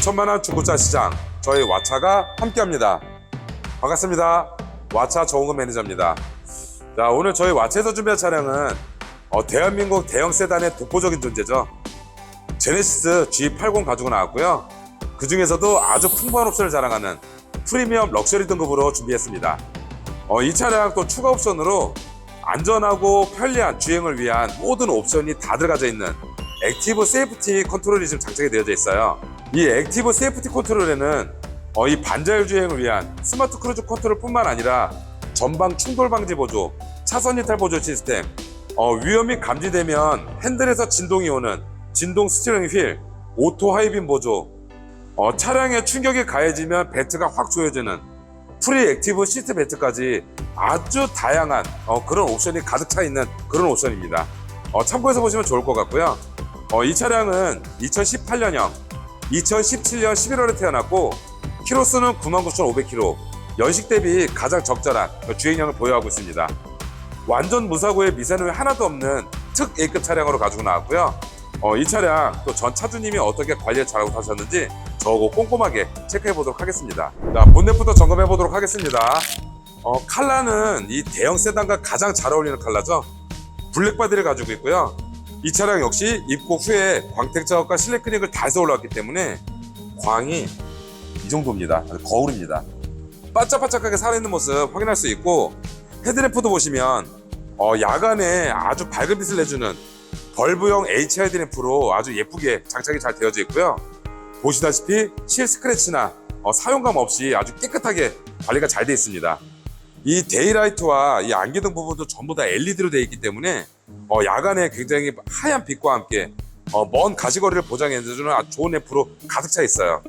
6천만 원 중고차 시장 저희 와차가 함께합니다. 반갑습니다. 와차 정우근 매니저입니다. 자 오늘 저희 와차에서 준비한 차량은 어, 대한민국 대형 세단의 독보적인 존재죠. 제네시스 G80 가지고 나왔고요. 그 중에서도 아주 풍부한 옵션을 자랑하는 프리미엄 럭셔리 등급으로 준비했습니다. 어, 이 차량 또 추가 옵션으로 안전하고 편리한 주행을 위한 모든 옵션이 다 들어가져 있는 액티브 세이프티 컨트롤이 지금 장착이 되어져 있어요. 이 액티브 세이프티 컨트롤에는 어, 이 반자율 주행을 위한 스마트 크루즈 컨트롤뿐만 아니라 전방 충돌 방지 보조, 차선 이탈 보조 시스템, 어, 위험이 감지되면 핸들에서 진동이 오는 진동 스티어링 휠, 오토 하이빔 보조, 어, 차량에 충격이 가해지면 벨트가 확 조여지는 프리 액티브 시트 벨트까지 아주 다양한 어, 그런 옵션이 가득 차 있는 그런 옵션입니다. 어, 참고해서 보시면 좋을 것 같고요. 어, 이 차량은 2018년형, 2017년 11월에 태어났고 키로수는 99,500km, 연식 대비 가장 적절한 그 주행량을 보유하고 있습니다. 완전 무사고에 미세누이 하나도 없는 특 A급 차량으로 가지고 나왔고요. 어, 이 차량 또 전 차주님이 어떻게 관리를 잘하고 타셨는지 저거 꼼꼼하게 체크해 보도록 하겠습니다. 자, 본넷부터 점검해 보도록 하겠습니다. 어, 칼라는 이 대형 세단과 가장 잘 어울리는 칼라죠. 블랙 바디를 가지고 있고요. 이 차량 역시 입고 후에 광택 작업과 실내 클릭을 다 해서 올라왔기 때문에 광이 이 정도입니다. 거울입니다. 반짝반짝하게 살아있는 모습 확인할 수 있고 헤드램프도 보시면 어, 야간에 아주 밝은 빛을 내주는 벌브형 HID 램프로 아주 예쁘게 장착이 잘 되어져 있고요. 보시다시피 실 스크래치나 어, 사용감 없이 아주 깨끗하게 관리가 잘 되어 있습니다. 이 데이라이트와 이 안개등 부분도 전부 다 LED로 되어 있기 때문에 어, 야간에 굉장히 하얀 빛과 함께 어, 먼 가시거리를 보장해주는 좋은 램프로 가득 차 있어요.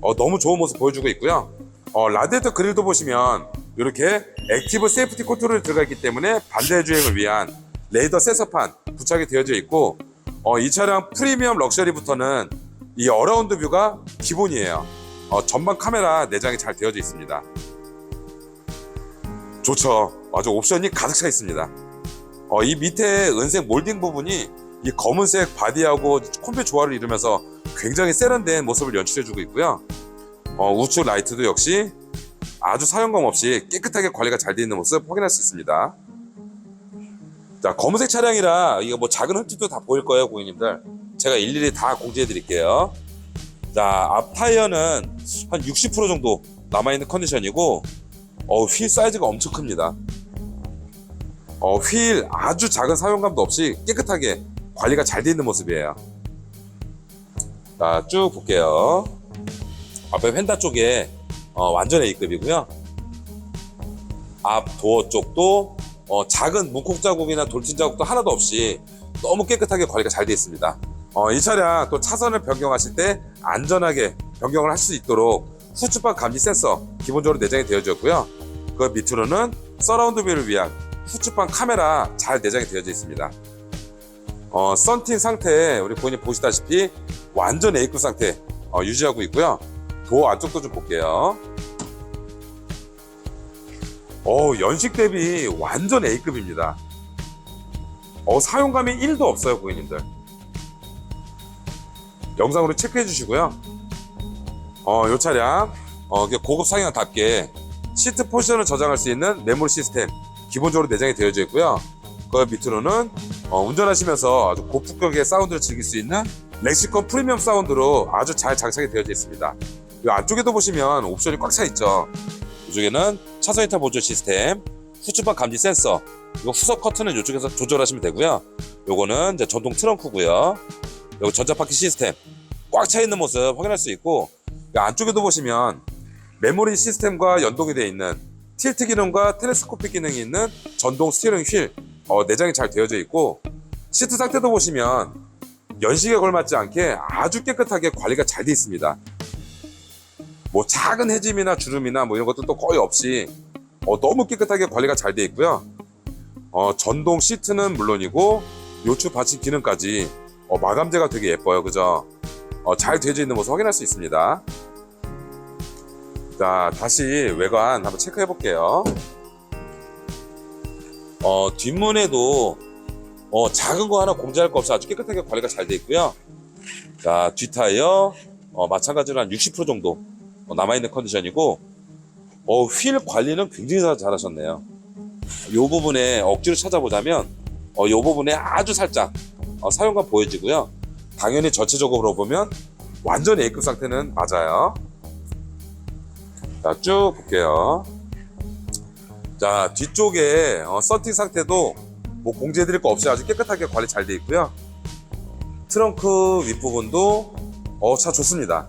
어, 너무 좋은 모습 보여주고 있고요. 어, 라디에이터 그릴도 보시면 이렇게 액티브 세이프티 컨트롤이 들어가 있기 때문에 반대 주행을 위한 레이더 센서판 부착이 되어져 있고 어, 이 차량 프리미엄 럭셔리부터는 이 어라운드 뷰가 기본이에요. 어, 전방 카메라 내장이 잘 되어져 있습니다. 좋죠. 아주 옵션이 가득 차 있습니다. 어, 이 밑에 은색 몰딩 부분이 이 검은색 바디하고 콤비 조화를 이루면서 굉장히 세련된 모습을 연출해주고 있고요. 어, 우측 라이트도 역시 아주 사용감 없이 깨끗하게 관리가 잘 되어 있는 모습 확인할 수 있습니다. 자, 검은색 차량이라 이거 뭐 작은 흠집도 다 보일 거예요, 고객님들. 제가 일일이 다 공지해 드릴게요. 자, 앞 타이어는 한 60% 정도 남아있는 컨디션이고, 어, 휠 사이즈가 엄청 큽니다. 어, 휠 아주 작은 사용감도 없이 깨끗하게 관리가 잘 돼 있는 모습이에요. 자, 쭉 볼게요. 앞에 휀다 쪽에 어, 완전 A급이고요. 앞 도어 쪽도 어, 작은 문콕 자국이나 돌진 자국도 하나도 없이 너무 깨끗하게 관리가 잘 되어 있습니다. 어, 이 차량 또 차선을 변경하실 때 안전하게 변경을 할 수 있도록 후측방 감지 센서 기본적으로 내장이 되어져 있고요. 그 밑으로는 서라운드 뷰를 위한 후측방 카메라 잘 내장이 되어져 있습니다. 어, 썬팅 상태 우리 고객님 보시다시피 완전 A급 상태 어, 유지하고 있고요. 도어 안쪽도 좀 볼게요. 어, 연식 대비 완전 A급입니다. 어, 사용감이 1도 없어요, 고객님들. 영상으로 체크해 주시고요. 어, 요 차량, 어, 고급 상향답게 시트 포지션을 저장할 수 있는 메모리 시스템 기본적으로 내장이 되어져 있고요. 그 밑으로는 어, 운전하시면서 아주 고품격의 사운드를 즐길 수 있는 렉시콘 프리미엄 사운드로 아주 잘 장착이 되어져 있습니다. 이 안쪽에도 보시면 옵션이 꽉 차 있죠. 이쪽에는 차선 이탈 보조 시스템, 후측방 감지 센서, 이거 후석 커튼은 이쪽에서 조절하시면 되고요. 요거는 이제 전동 트렁크고요. 여기 전자바퀴 시스템 꽉 차 있는 모습 확인할 수 있고 이 안쪽에도 보시면 메모리 시스템과 연동이 되어 있는 틸트 기능과 텔레스코픽 기능이 있는 전동 스티어링 휠 어, 내장이 잘 되어져 있고 시트 상태도 보시면 연식에 걸맞지 않게 아주 깨끗하게 관리가 잘 되어 있습니다. 뭐 작은 해짐이나 주름이나 뭐 이런 것도 또 거의 없이 어, 너무 깨끗하게 관리가 잘 되어 있고요. 어, 전동 시트는 물론이고 요추 받침 기능까지 어, 마감재가 되게 예뻐요, 그죠? 어, 잘 되어져 있는 모습 확인할 수 있습니다. 자, 다시 외관 한번 체크해 볼게요. 어, 뒷문에도 어, 작은 거 하나 공지할 거 없이 아주 깨끗하게 관리가 잘 돼 있고요. 자, 뒷타이어 어, 마찬가지로 한 60% 정도 어, 남아있는 컨디션이고 어, 휠 관리는 굉장히 잘- 잘하셨네요. 이 부분에 억지로 찾아보자면 어, 이 부분에 아주 살짝 어, 사용감 보여지고요. 당연히 전체적으로 보면 완전 A급 상태는 맞아요. 자, 쭉 볼게요. 자, 뒤쪽에 어, 썬팅 상태도 뭐 공지해 드릴 거 없이 아주 깨끗하게 관리 잘 돼 있고요. 트렁크 윗부분도 어, 차 좋습니다.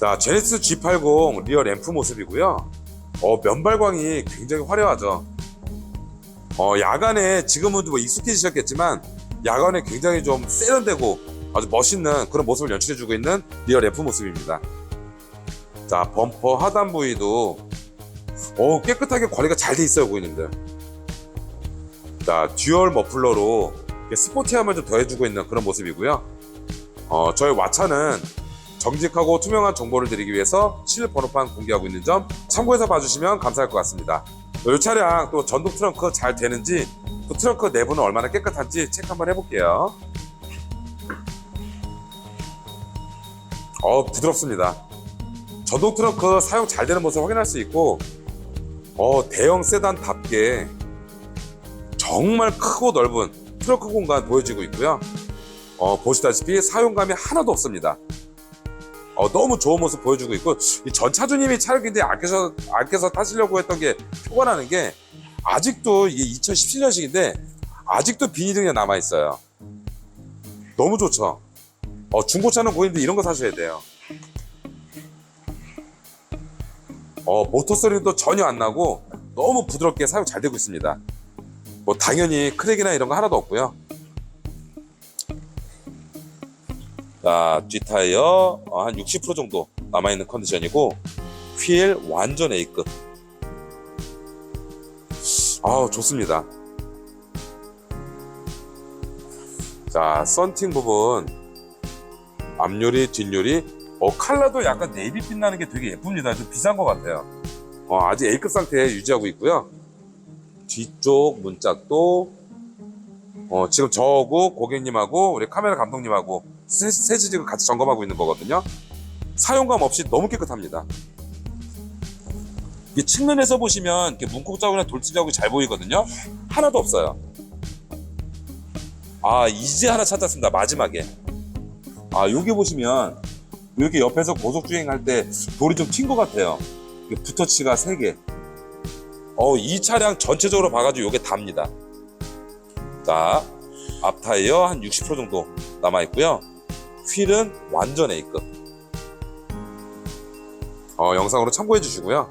자, 제네시스 G80 리어 램프 모습이고요. 어, 면발광이 굉장히 화려하죠. 어, 야간에 지금은 뭐 익숙해지셨겠지만 야간에 굉장히 좀 세련되고 아주 멋있는 그런 모습을 연출해주고 있는 리어 램프 모습입니다. 자, 범퍼 하단 부위도 어, 깨끗하게 관리가 잘 돼 있어요, 고객님들. 자, 듀얼 머플러로 스포티함을 좀 더해주고 있는 그런 모습이고요. 어, 저희 와차는 정직하고 투명한 정보를 드리기 위해서 실 번호판 공개하고 있는 점 참고해서 봐주시면 감사할 것 같습니다. 이 차량 또 전동 트렁크 잘 되는지 또 트렁크 내부는 얼마나 깨끗한지 체크 한번 해볼게요. 어 부드럽습니다. 전동 트렁크 사용 잘 되는 모습 확인할 수 있고 어 대형 세단답게 정말 크고 넓은 트렁크 공간 보여지고 있고요. 어, 보시다시피 사용감이 하나도 없습니다. 어, 너무 좋은 모습 보여주고 있고 이전 차주님이 차를 굉장히 아껴서 아껴서 타시려고 했던 게 표가 나는 게 아직도 이게 2017년식인데 아직도 비닐등이 남아 있어요. 너무 좋죠. 어, 중고차는 고객님들 이런 거 사셔야 돼요. 어, 모터 소리도 전혀 안 나고 너무 부드럽게 사용 잘 되고 있습니다. 뭐 당연히 크랙이나 이런 거 하나도 없고요. 자, 뒷타이어 어, 한 60% 정도 남아있는 컨디션이고 휠 완전 A급 아우 좋습니다 자 썬팅 부분 앞유리 뒷유리 어 칼라도 약간 네이비빛 나는 게 되게 예쁩니다 좀 비싼 것 같아요 어, 아직 A급 상태 유지하고 있고요 뒤쪽 문짝도 어, 지금 저하고 고객님하고 우리 카메라 감독님하고 세, 세지 지금 같이 점검하고 있는 거거든요. 사용감 없이 너무 깨끗합니다. 이 측면에서 보시면 이렇게 문콕 자국이나 돌집 자국이 잘 보이거든요. 하나도 없어요. 아 이제 하나 찾았습니다. 마지막에. 아 여기 보시면 이렇게 옆에서 고속 주행할 때 돌이 좀 튄 것 같아요. 이게 붓터치가 3개. 어, 이 차량 전체적으로 봐가지고 이게 답니다. 자, 앞 타이어 한 60% 정도 남아 있고요. 휠은 완전 A급. 어, 영상으로 참고해 주시고요.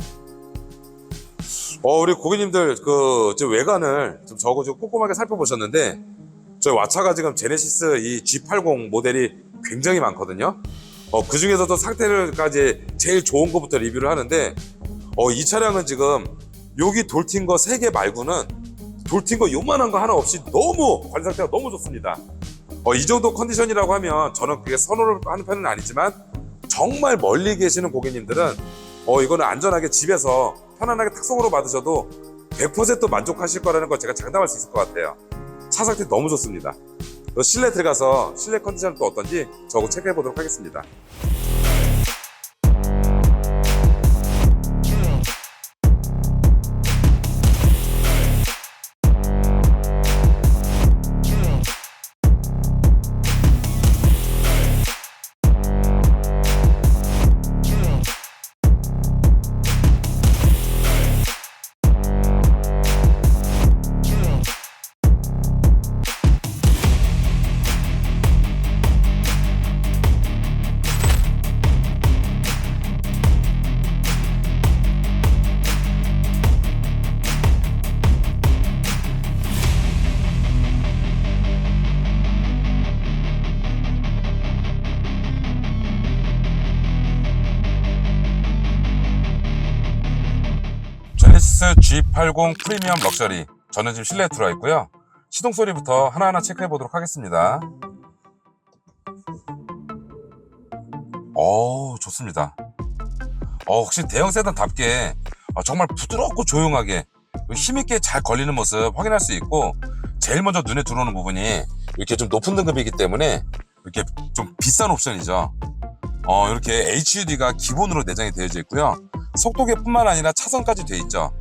어, 우리 고객님들 그 외관을 좀좀 꼼꼼하게 살펴보셨는데 저희 와차가 지금 제네시스 이 G80 모델이 굉장히 많거든요. 어, 그 중에서도 상태를까지 제일 좋은 거부터 리뷰를 하는데 어, 이 차량은 지금 여기 돌튄 거 3개 말고는 돌튄 거 요만한 거 하나 없이 너무 관리 상태가 너무 좋습니다. 어, 이 정도 컨디션이라고 하면 저는 그게 선호를 하는 편은 아니지만 정말 멀리 계시는 고객님들은 어, 이거는 안전하게 집에서 편안하게 탁송으로 받으셔도 100% 만족하실 거라는 걸 제가 장담할 수 있을 것 같아요. 차 상태 너무 좋습니다. 또 실내 들어가서 실내 컨디션은 또 어떤지 저거 체크해 보도록 하겠습니다. G80 프리미엄 럭셔리 저는 지금 실내에 들어와 있고요 시동 소리부터 하나하나 체크해 보도록 하겠습니다 어 좋습니다 어 혹시 대형 세단답게 어, 정말 부드럽고 조용하게 힘있게 잘 걸리는 모습 확인할 수 있고 제일 먼저 눈에 들어오는 부분이 이렇게 좀 높은 등급이기 때문에 이렇게 좀 비싼 옵션이죠. 어, 이렇게 HUD가 기본으로 내장이 되어져 있고요. 속도계뿐만 아니라 차선까지 되어 있죠.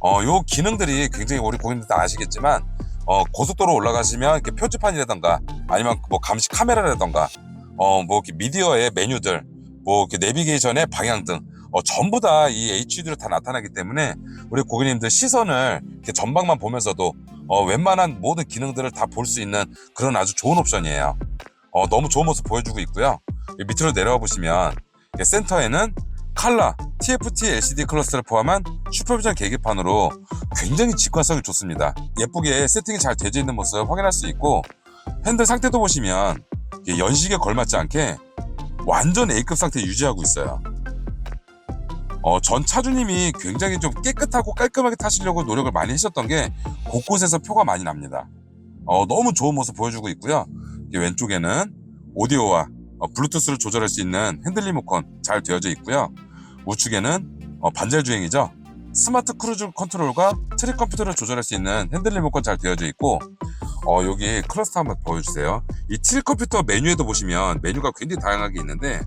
어, 요 기능들이 굉장히 우리 고객님들 다 아시겠지만 어, 고속도로 올라가시면 이렇게 표지판이라던가 아니면 뭐 감시 카메라라던가 어, 뭐 이렇게 미디어의 메뉴들 뭐 이렇게 내비게이션의 방향 등 어, 전부 다 이 HUD로 다 나타나기 때문에 우리 고객님들 시선을 이렇게 전방만 보면서도 어, 웬만한 모든 기능들을 다 볼 수 있는 그런 아주 좋은 옵션이에요. 어, 너무 좋은 모습 보여주고 있고요. 이 밑으로 내려와 보시면 센터에는 칼라 TFT LCD 클러스터를 포함한 슈퍼비전 계기판으로 굉장히 직관성이 좋습니다. 예쁘게 세팅이 잘 되어 있는 모습 확인할 수 있고 핸들 상태도 보시면 연식에 걸맞지 않게 완전 A급 상태 유지하고 있어요. 어, 전 차주님이 굉장히 좀 깨끗하고 깔끔하게 타시려고 노력을 많이 하셨던 게 곳곳에서 표가 많이 납니다. 어, 너무 좋은 모습 보여주고 있고요. 왼쪽에는 오디오와 어, 블루투스를 조절할 수 있는 핸들 리모컨 잘 되어져 있고요. 우측에는 어, 반절 주행이죠. 스마트 크루즈 컨트롤과 트릭 컴퓨터를 조절할 수 있는 핸들 리모컨 잘 되어져 있고 어, 여기 클러스터 한번 보여주세요. 이 트릭 컴퓨터 메뉴에도 보시면 메뉴가 굉장히 다양하게 있는데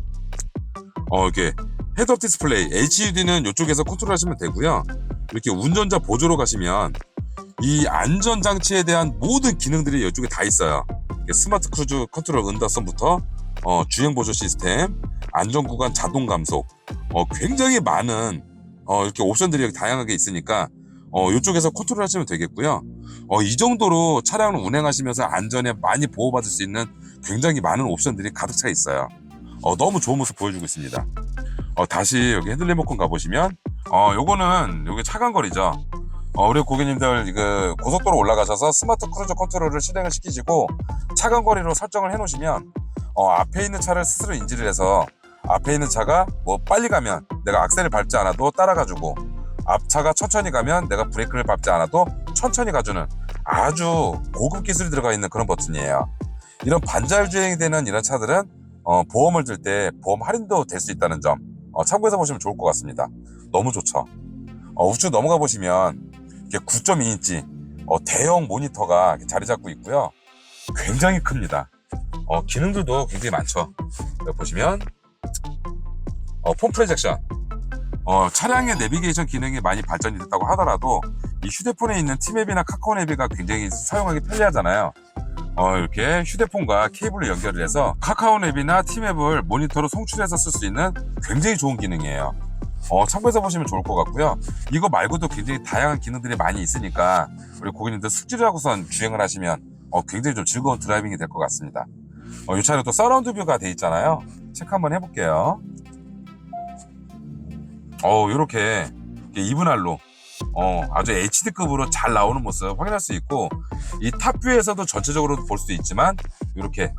어, 이렇게 헤드업 디스플레이 HUD는 이쪽에서 컨트롤하시면 되고요. 이렇게 운전자 보조로 가시면 이 안전 장치에 대한 모든 기능들이 이쪽에 다 있어요. 스마트 크루즈 컨트롤 은다선부터 어, 주행 보조 시스템, 안전 구간 자동 감속, 어, 굉장히 많은 어, 이렇게 옵션들이 다양하게 있으니까 어, 이쪽에서 컨트롤 하시면 되겠고요. 어, 이 정도로 차량을 운행하시면서 안전에 많이 보호받을 수 있는 굉장히 많은 옵션들이 가득 차 있어요. 어, 너무 좋은 모습 보여주고 있습니다. 어, 다시 여기 핸들 리모컨 가보시면 어, 요거는 요게 차간 거리죠. 어, 우리 고객님들 이거 고속도로 올라가셔서 스마트 크루즈 컨트롤을 실행을 시키시고 차간거리로 설정을 해놓으시면 어, 앞에 있는 차를 스스로 인지를 해서 앞에 있는 차가 뭐 빨리 가면 내가 악셀을 밟지 않아도 따라가주고 앞차가 천천히 가면 내가 브레이크를 밟지 않아도 천천히 가주는 아주 고급 기술이 들어가 있는 그런 버튼이에요. 이런 반자율 주행이 되는 이런 차들은 어, 보험을 들 때 보험 할인도 될 수 있다는 점 어, 참고해서 보시면 좋을 것 같습니다. 너무 좋죠. 어, 우측 넘어가 보시면 이렇게 9.2인치 어, 대형 모니터가 자리 잡고 있고요. 굉장히 큽니다. 어, 기능들도 굉장히 많죠. 보시면 어, 폰 프로젝션 어, 차량의 내비게이션 기능이 많이 발전이 됐다고 하더라도 이 휴대폰에 있는 티맵이나 카카오 내비가 굉장히 사용하기 편리하잖아요. 어, 이렇게 휴대폰과 케이블을 연결을 해서 카카오 앱이나 티맵을 모니터로 송출해서 쓸 수 있는 굉장히 좋은 기능이에요. 어, 참고해서 보시면 좋을 것 같고요. 이거 말고도 굉장히 다양한 기능들이 많이 있으니까 우리 고객님들 숙지를 하고선 주행을 하시면 어, 굉장히 좀 즐거운 드라이빙이 될 것 같습니다. 어, 이 차는 또 서라운드 뷰가 돼 있잖아요. 체크 한번 해볼게요. 어, 이렇게 이분할로 어, 아주 HD급으로 잘 나오는 모습 확인할 수 있고 이 탑뷰에서도 전체적으로 볼 수 있지만 이렇게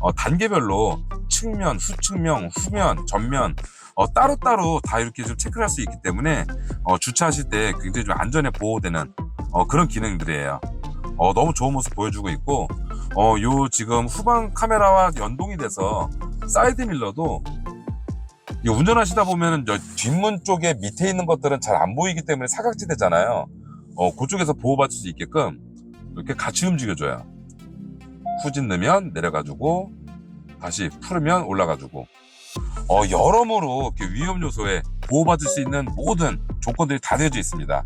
어, 단계별로 측면, 후측면, 후면, 전면 어, 따로따로 다 이렇게 좀 체크를 할 수 있기 때문에 어, 주차하실 때 굉장히 좀 안전에 보호되는 어, 그런 기능들이에요. 어, 너무 좋은 모습 보여주고 있고 어, 요 지금 후방 카메라와 연동이 돼서 사이드 밀러도 이 운전하시다 보면은 저 뒷문 쪽에 밑에 있는 것들은 잘 안 보이기 때문에 사각지대잖아요. 어, 그쪽에서 보호받을 수 있게끔 이렇게 같이 움직여줘요. 후진 넣으면 내려가지고 다시 풀으면 올라가지고 어, 여러모로 위험 요소에 보호받을 수 있는 모든 조건들이 다 되어져 있습니다.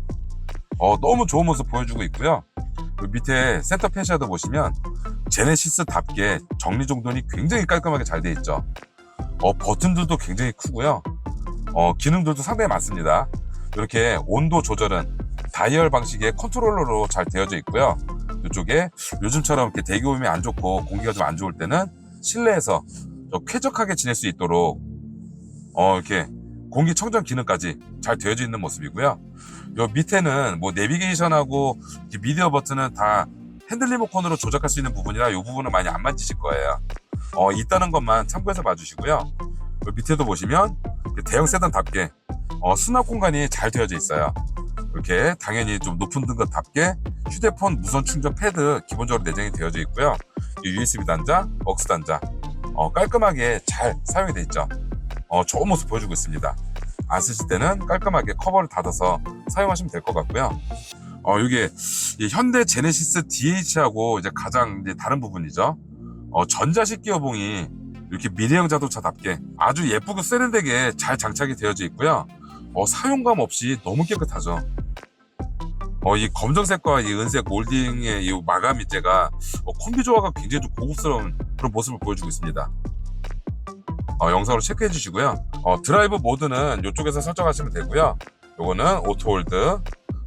어, 너무 좋은 모습 보여주고 있고요. 그 밑에 센터 페시아도 보시면 제네시스답게 정리정돈이 굉장히 깔끔하게 잘돼 있죠. 어, 버튼들도 굉장히 크고요. 어, 기능들도 상당히 많습니다. 이렇게 온도 조절은 다이얼 방식의 컨트롤러로 잘 되어져 있고요. 이쪽에 요즘처럼 이렇게 대기오염이 안 좋고 공기가 좀 안 좋을 때는 실내에서 좀 쾌적하게 지낼 수 있도록 어, 이렇게 공기청정 기능까지 잘 되어져 있는 모습이고요. 요 밑에는 뭐 내비게이션하고 미디어 버튼은 다 핸들 리모컨으로 조작할 수 있는 부분이라 이 부분은 많이 안 만지실 거예요. 어, 있다는 것만 참고해서 봐주시고요. 요 밑에도 보시면 대형 세단답게 어, 수납 공간이 잘 되어져 있어요. 이렇게 당연히 좀 높은 등급답게 휴대폰 무선 충전 패드 기본적으로 내장이 되어져 있고요. 이 USB 단자, 벅스 단자 어, 깔끔하게 잘 사용이 되어 있죠. 어, 좋은 모습 보여주고 있습니다. 안 쓰실 때는 깔끔하게 커버를 닫아서 사용하시면 될 것 같고요. 어, 이게 이 현대 제네시스 DH하고 이제 가장 이제 다른 부분이죠. 어, 전자식 기어봉이 이렇게 미래형 자동차답게 아주 예쁘고 세련되게 잘 장착이 되어져 있고요. 어, 사용감 없이 너무 깨끗하죠. 어, 이 검정색과 이 은색 몰딩의 이 마감 밑재가 어, 콤비 조화가 굉장히 좀 고급스러운 그런 모습을 보여주고 있습니다. 어, 영상으로 체크해 주시고요. 어, 드라이브 모드는 이쪽에서 설정하시면 되고요. 요거는 오토홀드.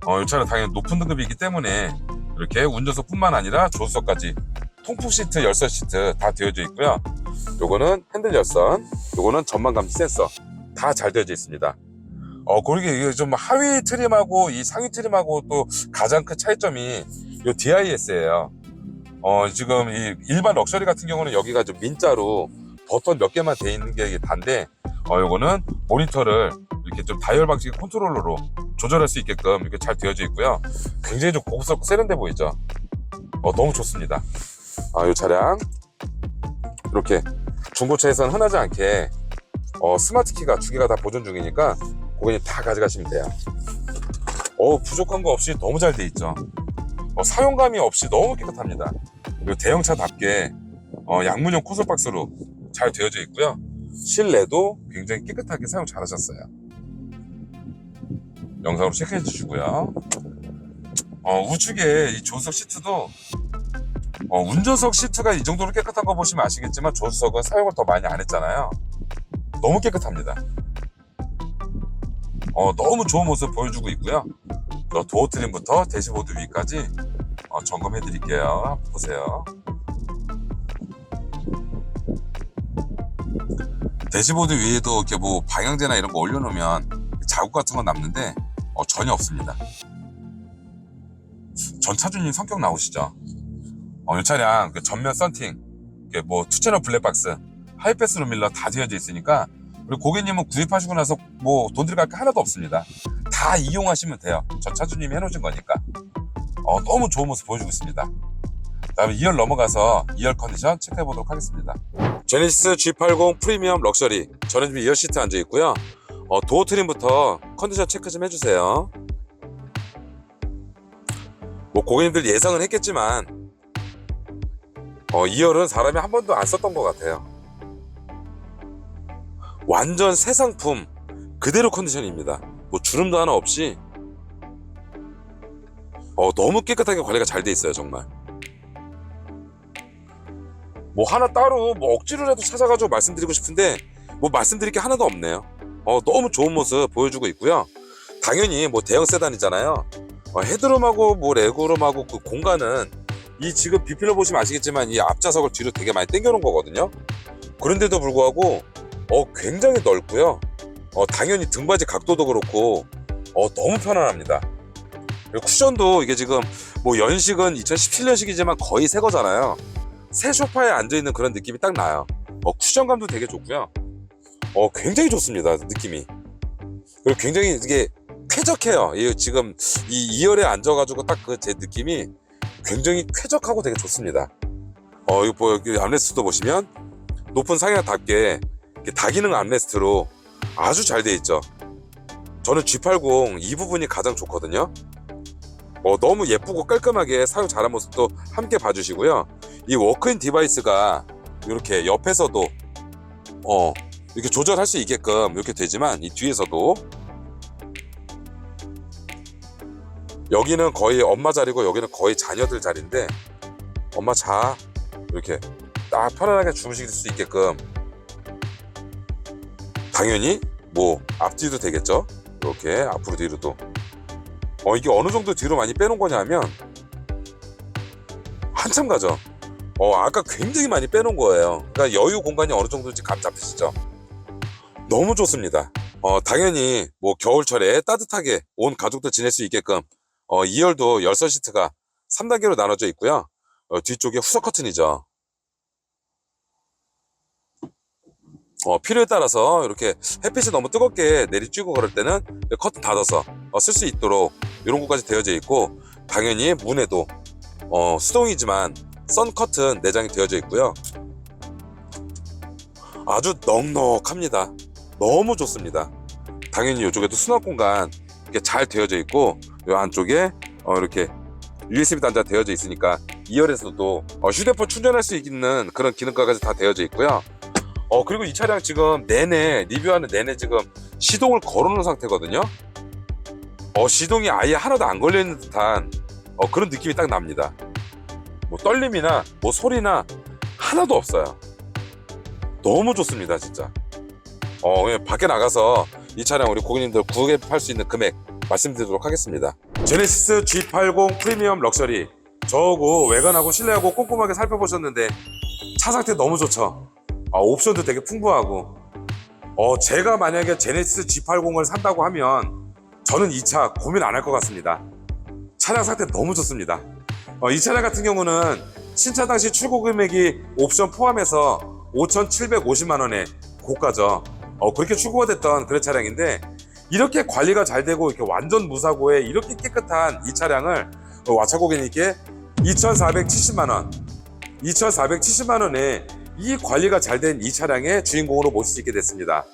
어, 이 차는 당연히 높은 등급이기 때문에 이렇게 운전석뿐만 아니라 조수석까지 통풍 시트, 열선 시트 다 되어져 있고요. 요거는 핸들 열선, 요거는 전망 감지 센서 다 잘 되어져 있습니다. 어, 그러게 이게 좀 하위 트림하고 이 상위 트림하고 또 가장 큰 차이점이 요 DIS예요. 어, 지금 이 일반 럭셔리 같은 경우는 여기가 좀 민자로 버튼 몇 개만 돼 있는 게 단데 어, 요거는 모니터를 이렇게 좀 다이얼 방식의 컨트롤러로 조절할 수 있게끔 이렇게 잘 되어져 있고요. 굉장히 좀 고급스럽고 세련돼 보이죠? 어, 너무 좋습니다. 아, 이 차량 이렇게 중고차에서는 흔하지 않게 어, 스마트 키가 두 개가 다 보존 중이니까 고객님 다 가져가시면 돼요. 어, 부족한 거 없이 너무 잘 돼 있죠. 어, 사용감이 없이 너무 깨끗합니다. 그리고 대형차답게 어, 양문형 콘솔 박스로 잘 되어져 있고요. 실내도 굉장히 깨끗하게 사용 잘 하셨어요. 영상으로 체크해 주시고요. 어, 우측에 이 조수석 시트도 어, 운전석 시트가 이 정도로 깨끗한 거 보시면 아시겠지만 조수석은 사용을 더 많이 안 했잖아요. 너무 깨끗합니다. 어, 너무 좋은 모습 보여주고 있고요. 어, 도어 트림부터 대시보드 위까지 어, 점검해 드릴게요. 보세요. 대시보드 위에도 이렇게 뭐 방향제나 이런 거 올려놓으면 자국 같은 건 남는데 어, 전혀 없습니다. 전 차주님 성격 나오시죠? 어, 이 차량 그 전면 썬팅, 뭐 투채널 블랙박스, 하이패스 룸밀러 다 되어져 있으니까 그리고 고객님은 구입하시고 나서 뭐 돈 들어갈 게 하나도 없습니다. 다 이용하시면 돼요. 저 차주님이 해놓으신 거니까. 어, 너무 좋은 모습 보여주고 있습니다. 다음에 2열 넘어가서 2열 컨디션 체크해 보도록 하겠습니다. 제네시스 G80 프리미엄 럭셔리. 저는 지금 2열 시트 앉아 있고요. 어, 도어 트림부터 컨디션 체크 좀 해주세요. 뭐 고객님들 예상은 했겠지만 어, 2열은 사람이 한 번도 안 썼던 것 같아요. 완전 새 상품 그대로 컨디션입니다. 뭐 주름도 하나 없이 어, 너무 깨끗하게 관리가 잘 돼 있어요, 정말. 뭐 하나 따로 뭐 억지로라도 찾아가지고 말씀드리고 싶은데 뭐 말씀드릴 게 하나도 없네요. 어, 너무 좋은 모습 보여주고 있고요. 당연히 뭐 대형 세단이잖아요. 어, 헤드룸하고 뭐 레그룸하고 그 공간은 이 지금 비필러 보시면 아시겠지만 이 앞좌석을 뒤로 되게 많이 당겨 놓은 거거든요. 그런데도 불구하고 어, 굉장히 넓고요. 어, 당연히 등받이 각도도 그렇고 어, 너무 편안합니다. 쿠션도 이게 지금 뭐 연식은 2017년식이지만 거의 새 거잖아요. 새 소파에 앉아 있는 그런 느낌이 딱 나요. 어, 쿠션감도 되게 좋고요. 어, 굉장히 좋습니다. 느낌이. 그리고 굉장히 이게 쾌적해요. 이 지금 이 2열에 앉아가지고 딱 그 제 느낌이 굉장히 쾌적하고 되게 좋습니다. 어, 이거 뭐, 여기 암레스트도 보시면 높은 상향답게 다기능 암레스트로 아주 잘 돼 있죠. 저는 G80 이 부분이 가장 좋거든요. 어, 너무 예쁘고 깔끔하게 사용 잘한 모습도 함께 봐주시고요. 이 워크인 디바이스가 이렇게 옆에서도 어, 이렇게 조절할 수 있게끔 이렇게 되지만 이 뒤에서도 여기는 거의 엄마 자리고 여기는 거의 자녀들 자리인데 엄마 자 이렇게 딱 편안하게 주무실 수 있게끔 당연히 뭐 앞뒤도 되겠죠? 이렇게 앞으로 뒤로도 어 이게 어느 정도 뒤로 많이 빼놓은 거냐면 한참 가죠. 어 아까 굉장히 많이 빼놓은 거예요. 그러니까 여유 공간이 어느 정도인지 감 잡히시죠? 너무 좋습니다. 어 당연히 뭐 겨울철에 따뜻하게 온 가족들 지낼 수 있게끔 어 2열도 열선 시트가 3단계로 나눠져 있고요. 어, 뒤쪽에 후석 커튼이죠 어, 필요에 따라서 이렇게 햇빛이 너무 뜨겁게 내리쬐고 그럴 때는 커튼 닫아서 어, 쓸 수 있도록 이런 것까지 되어져 있고 당연히 문에도 어, 수동이지만 선 커튼 내장이 되어져 있고요. 아주 넉넉합니다. 너무 좋습니다. 당연히 이쪽에도 수납 공간 이렇게 잘 되어져 있고 이 안쪽에 어, 이렇게 USB 단자 되어져 있으니까 2열에서도 어, 휴대폰 충전할 수 있는 그런 기능까지 다 되어져 있고요. 어 그리고 이 차량 지금 내내 리뷰하는 내내 지금 시동을 걸어놓은 상태거든요. 어 시동이 아예 하나도 안 걸려 있는 듯한 어, 그런 느낌이 딱 납니다. 뭐 떨림이나 뭐 소리나 하나도 없어요. 너무 좋습니다, 진짜. 어, 밖에 나가서 이 차량 우리 고객님들 구입할 수 있는 금액 말씀드리도록 하겠습니다. 제네시스 G80 프리미엄 럭셔리. 저하고 외관하고 실내하고 꼼꼼하게 살펴보셨는데 차 상태 너무 좋죠. 어, 옵션도 되게 풍부하고. 어, 제가 만약에 제네시스 G80을 산다고 하면 저는 이 차 고민 안 할 것 같습니다. 차량 상태 너무 좋습니다. 어, 이 차량 같은 경우는 신차 당시 출고 금액이 옵션 포함해서 5,750만 원의 고가죠. 어, 그렇게 출고가 됐던 그런 차량인데 이렇게 관리가 잘 되고 이렇게 완전 무사고에 이렇게 깨끗한 이 차량을 어, 와차 고객님께 2,470만 원, 2,470만 원에 이 관리가 잘 된 이 차량의 주인공으로 모실 수 있게 됐습니다.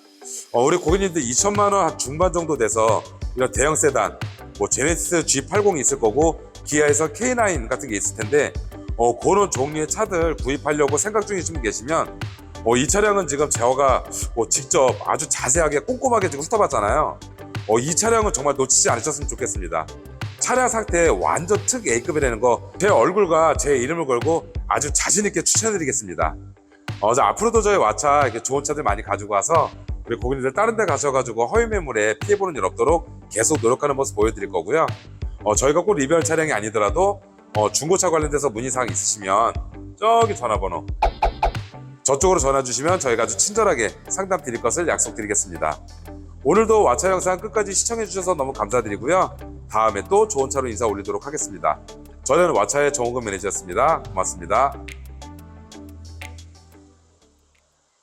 어, 우리 고객님들 2천만 원 중반 정도 돼서 이런 대형 세단, 뭐 제네시스 G80이 있을 거고 기아에서 K9 같은 게 있을 텐데 어, 그런 종류의 차들 구입하려고 생각 중이신 분 계시면 어, 이 차량은 지금 제가 뭐 직접 아주 자세하게 꼼꼼하게 지금 훑어봤잖아요. 어, 이 차량은 정말 놓치지 않으셨으면 좋겠습니다. 차량 상태 완전 특 A급이라는 거 제 얼굴과 제 이름을 걸고 아주 자신 있게 추천드리겠습니다. 어, 자, 앞으로도 저희 와차 이렇게 좋은 차들 많이 가지고 와서 우리 고객님들 다른 데 가셔가지고 허위 매물에 피해보는 일 없도록 계속 노력하는 모습 보여드릴 거고요. 어, 저희가 꼭 리뷰할 차량이 아니더라도 어, 중고차 관련돼서 문의사항 있으시면 저기 전화번호 저쪽으로 전화 주시면 저희가 아주 친절하게 상담 드릴 것을 약속드리겠습니다. 오늘도 와차 영상 끝까지 시청해 주셔서 너무 감사드리고요. 다음에 또 좋은 차로 인사 올리도록 하겠습니다. 저는 와차의 정호근 매니저였습니다. 고맙습니다.